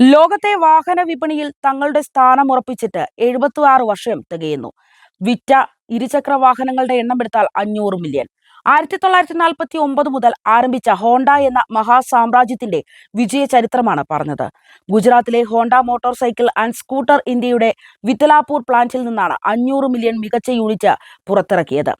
ലോകത്തെ വാഹന വിപണിയിൽ തങ്ങളുടെ സ്ഥാനം ഉറപ്പിച്ചിട്ട് എഴുപത്തി ആറ് വർഷം തികയുന്നു. വിറ്റ ഇരുചക്ര വാഹനങ്ങളുടെ എണ്ണം എടുത്താൽ അഞ്ഞൂറ് മില്യൺ ആയിരത്തി തൊള്ളായിരത്തി നാൽപ്പത്തി ഒമ്പത് മുതൽ ആരംഭിച്ച ഹോണ്ട എന്ന മഹാസാമ്രാജ്യത്തിന്റെ വിജയ ചരിത്രമാണ് പറഞ്ഞത്. ഗുജറാത്തിലെ Honda motor cycle and scooter ഇന്ത്യയുടെ വിത്തലാപൂർ പ്ലാന്റിൽ നിന്നാണ് അഞ്ഞൂറ് മില്യൺ മികച്ച യൂണിറ്റ് പുറത്തിറക്കിയത്.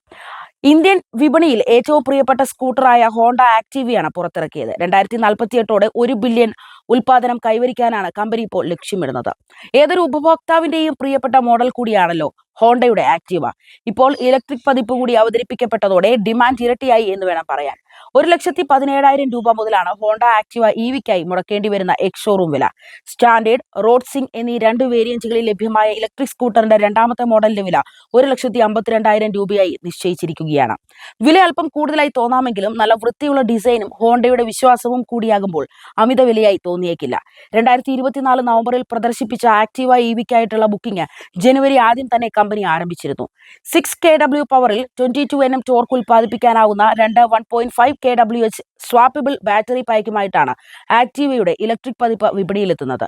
ഇന്ത്യൻ വിപണിയിൽ ഏറ്റവും പ്രിയപ്പെട്ട സ്കൂട്ടറായ ഹോണ്ട ആക്ടിവിയാണ് പുറത്തിറക്കിയത്. രണ്ടായിരത്തി നാൽപ്പത്തി എട്ടോടെ ഒരു ബില്യൺ ഉൽപാദനം കൈവരിക്കാനാണ് കമ്പനി ഇപ്പോൾ ലക്ഷ്യമിടുന്നത്. ഏതൊരു ഉപഭോക്താവിന്റെയും പ്രിയപ്പെട്ട മോഡൽ കൂടിയാണല്ലോ ഹോണ്ടയുടെ ആക്റ്റീവ ഇപ്പോൾ ഇലക്ട്രിക് പതിപ്പ് കൂടി അവതരിപ്പിക്കപ്പെട്ടതോടെ ഡിമാൻഡ് ഇരട്ടിയായി എന്ന് വേണം പറയാൻ. ഒരു ലക്ഷത്തി പതിനേഴായിരം രൂപ മുതലാണ് ഹോണ്ട ആക്റ്റീവ ഇ വിക്കായി മുടക്കേണ്ടി വരുന്ന എക്സ് ഷോറൂം വില. സ്റ്റാൻഡേർഡ് റോഡ് സിംഗ് എന്നീ രണ്ട് വേരിയന്റുകളിൽ ലഭ്യമായ ഇലക്ട്രിക് സ്കൂട്ടറിന്റെ രണ്ടാമത്തെ മോഡലിന്റെ വില ഒരു ലക്ഷത്തി അമ്പത്തിരണ്ടായിരം രൂപയായി നിശ്ചയിച്ചിരിക്കുകയാണ്. വില അല്പം കൂടുതലായി തോന്നാമെങ്കിലും നല്ല വൃത്തിയുള്ള ഡിസൈനും ഹോണ്ടയുടെ വിശ്വാസവും കൂടിയാകുമ്പോൾ അമിത വിലയായി തോന്നിയേക്കില്ല. രണ്ടായിരത്തി ഇരുപത്തിനാല് നവംബറിൽ പ്രദർശിപ്പിച്ച ആക്റ്റീവ ഇ വിക്കായിട്ടുള്ള ബുക്കിംഗ് ജനുവരി ആദ്യം തന്നെ കമ്പനി ആരംഭിച്ചിരുന്നു. സിക്സ് കെ ഡബ്ല്യു പവറിൽ twenty two N M torque ഉൽപ്പാദിപ്പിക്കാനാവുന്ന രണ്ട് one point five K W H swappable battery പായ്ക്കുമായിട്ടാണ് ആക്റ്റീവയുടെ ഇലക്ട്രിക് പതിപ്പ് വിപണിയിലെത്തുന്നത്.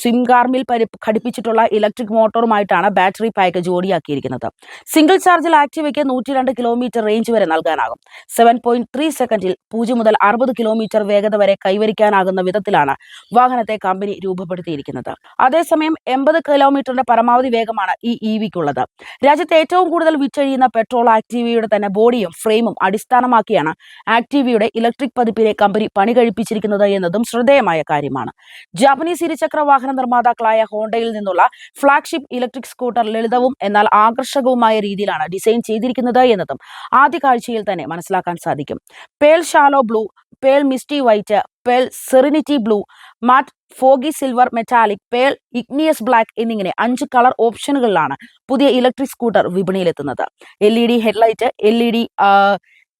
സ്വിം കാർമിൽ പരി ഘടിപ്പിച്ചിട്ടുള്ള ഇലക്ട്രിക് മോട്ടോറുമായിട്ടാണ് ബാറ്ററി പായ്ക്ക് ജോഡിയാക്കിയിരിക്കുന്നത്. സിംഗിൾ ചാർജിൽ ആക്റ്റീവയ്ക്ക് നൂറ്റി രണ്ട് കിലോമീറ്റർ റേഞ്ച് വരെ നൽകാനാകും. സെവൻ പോയിന്റ് ത്രീ സെക്കൻഡിൽ പൂജ്യം മുതൽ അറുപത് കിലോമീറ്റർ വേഗത വരെ കൈവരിക്കാനാകുന്ന വിധത്തിലാണ് വാഹനത്തെ കമ്പനി രൂപപ്പെടുത്തിയിരിക്കുന്നത്. അതേസമയം എൺപത് കിലോമീറ്ററിന്റെ പരമാവധി വേഗമാണ് ഈ ഇ വിക്കുള്ളത് രാജ്യത്ത് ഏറ്റവും കൂടുതൽ വിറ്റഴിയുന്ന പെട്രോൾ ആക്റ്റീവയുടെ തന്നെ ബോഡിയും ഫ്രെയിമും അടിസ്ഥാനമാക്കിയാണ് ആക്റ്റീവയുടെ ഇലക്ട്രിക് പതിപ്പിലെ കമ്പനി പണി കഴിപ്പിച്ചിരിക്കുന്നത് എന്നതും ശ്രദ്ധേയമായ കാര്യമാണ്. ജാപ്പനീസ് ഇരുചക്ര വാഹന നിർമ്മാതാക്കളായ ഹോണ്ടയിൽ നിന്നുള്ള ഫ്ളാഗ്ഷിപ്പ് ഇലക്ട്രിക് സ്കൂട്ടർ ലളിതവും എന്നാൽ ആകർഷകവുമായ രീതിയിലാണ് ഡിസൈൻ ചെയ്തിരിക്കുന്നത് എന്നതും ആദ്യ കാഴ്ചയിൽ തന്നെ മനസ്സിലാക്കാൻ സാധിക്കും. Pearl shallow blue pearl misty white pearl serenity blue matte foggy silver metallic pearl igneous black എന്നിങ്ങനെ അഞ്ച് കളർ ഓപ്ഷനുകളിലാണ് പുതിയ electric scooter വിപണിയിലെത്തുന്നത്. L E D headlight L E D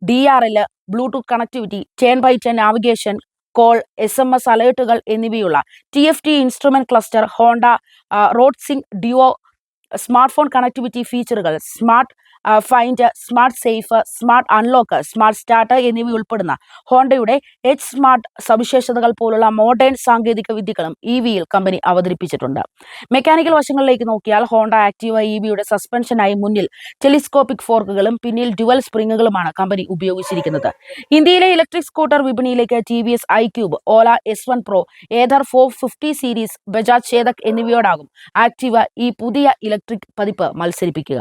D R L Bluetooth connectivity chain by chain navigation call S M S അലേർട്ടുകൾ എന്നിവയുള്ള T F T instrument cluster Honda road sync Duo smartphone connectivity ഫീച്ചറുകൾ smart find smart safe smart unlock smart start എന്നിവ ഉൾപ്പെടുന്ന ഹോണ്ടയുടെ H smart സവിശേഷതകൾ പോലുള്ള modern സാങ്കേതിക വിദ്യകളും E വിയിൽ കമ്പനി അവതരിപ്പിച്ചിട്ടുണ്ട്. മെക്കാനിക്കൽ വശങ്ങളിലേക്ക് നോക്കിയാൽ ഹോണ്ട ആക്റ്റീവ ഇ വിയുടെ സസ്പെൻഷനായി മുന്നിൽ ടെലിസ്കോപ്പിക് ഫോർക്കുകളും പിന്നിൽ ഡ്യുവൽ സ്പ്രിങ്ങുകളുമാണ് കമ്പനി ഉപയോഗിച്ചിരിക്കുന്നത്. ഇന്ത്യയിലെ electric scooter വിപണിയിലേക്ക് T V S iQube Ola S one pro Ather four fifty series Bajaj Chetak എന്നിവയോടാകും Activa ഈ പുതിയ ഇലക്ട്രിക് പതിപ്പ് മത്സരിപ്പിക്കുക.